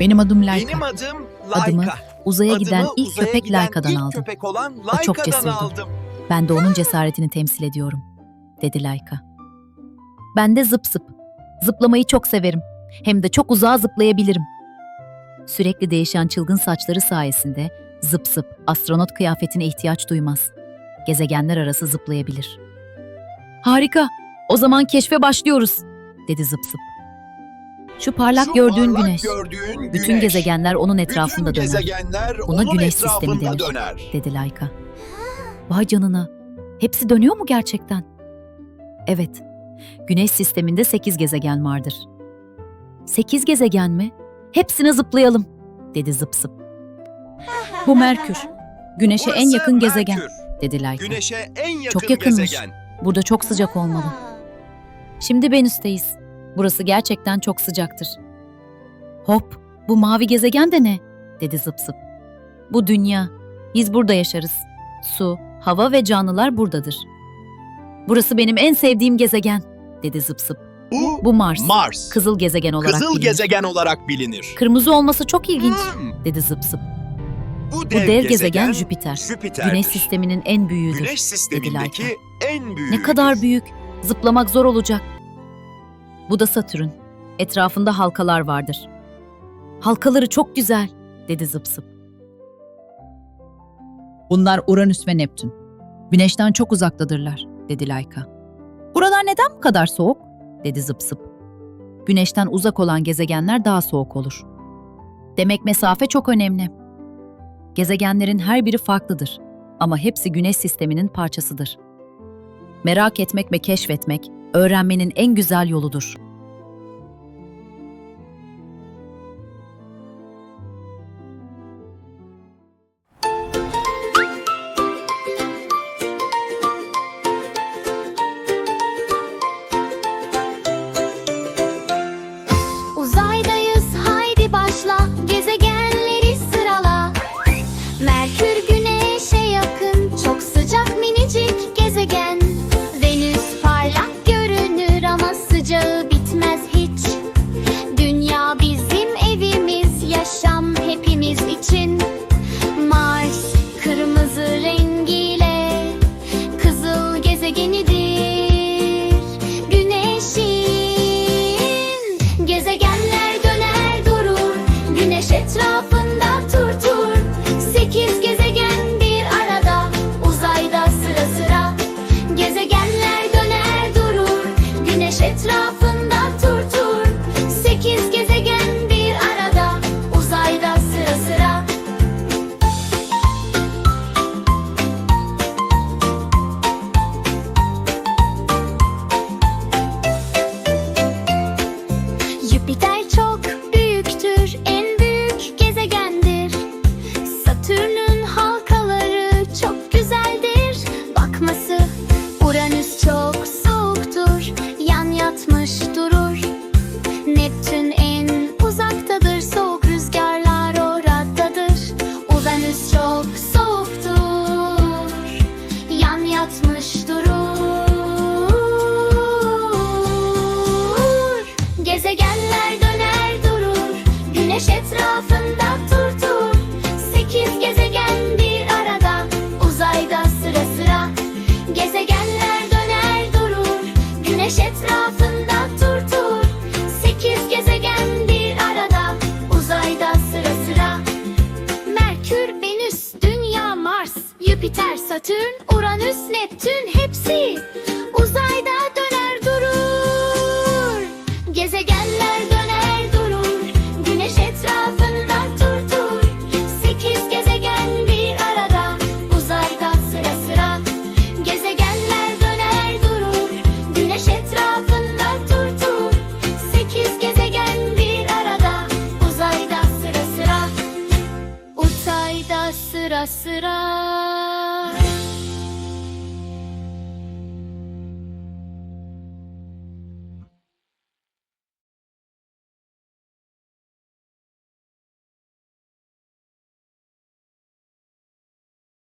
Benim adım Layka. Benim adım Laika. Adımı uzaya Adımı giden ilk uzaya köpek giden Layka'dan ilk aldım. köpek olan O çok Layka'dan cesurdu. aldım. Ben de onun cesaretini temsil ediyorum, dedi Layka. Ben de zıp zıp. Zıplamayı çok severim. Hem de çok uzağa zıplayabilirim. Sürekli değişen çılgın saçları sayesinde zıp zıp astronot kıyafetine ihtiyaç duymaz. Gezegenler arası zıplayabilir. Harika. O zaman keşfe başlıyoruz, dedi zıp zıp. Şu parlak Şu gördüğün parlak güneş. gördüğün Bütün güneş. gezegenler onun etrafında Bütün döner, gezegenler Buna onun güneş sistemi etrafında denir. döner. dedi Layka. Vay canına. Hepsi dönüyor mu gerçekten? Evet. Güneş sisteminde 8 gezegen vardır. 8 gezegen mi? Hepsine zıplayalım, dedi zıp zıp. Bu Merkür. Güneşe en Burası yakın gezegen, Merkür. dedi Layka. Güneşe en yakın Çok yakınmış. gezegen. Burada çok sıcak olmalı. Şimdi Venüs'teyiz. Burası gerçekten çok sıcaktır. Hop, bu mavi gezegen de ne? dedi zıp zıp. Bu dünya. Biz burada yaşarız. Su, hava ve canlılar buradadır. Burası benim en sevdiğim gezegen, dedi zıp zıp. Bu, Bu Mars. Mars. Kızıl gezegen olarak Kızıl bilinir. gezegen olarak bilinir. Kırmızı olması çok ilginç, Hmm, dedi zıp zıp. Bu dev, gezegen Jüpiter. Jüpiter'dir. Güneş sisteminin en büyüğüdür. Güneş sistemindeki en büyüğü. Ne kadar büyük. Zıplamak zor olacak. Bu da Satürn. Etrafında halkalar vardır. Halkaları çok güzel, dedi zıp. Bunlar Uranüs ve Neptün. Güneşten çok uzaktadırlar, dedi Layka. Buralar neden bu kadar soğuk? dedi zıp. Güneşten uzak olan gezegenler daha soğuk olur. Demek mesafe çok önemli. Gezegenlerin her biri farklıdır ama hepsi güneş sisteminin parçasıdır. Merak etmek ve keşfetmek öğrenmenin en güzel yoludur. music yan yatmış durur. Gezegenler döner durur, güneş etrafında tur tur. Sekiz gezegen bir arada, uzayda sıra sıra. Gezegenler döner durur, güneş etrafında Jüpiter, Satürn, Uranüs, Neptün hepsi uzayda döner durur. Gezegenler döner durur, Güneş etrafında tur tur. Sekiz gezegen bir arada, uzayda sıra sıra. Gezegenler döner durur, Güneş etrafında tur tur. Sekiz gezegen bir arada, uzayda sıra sıra. Uzayda sıra sıra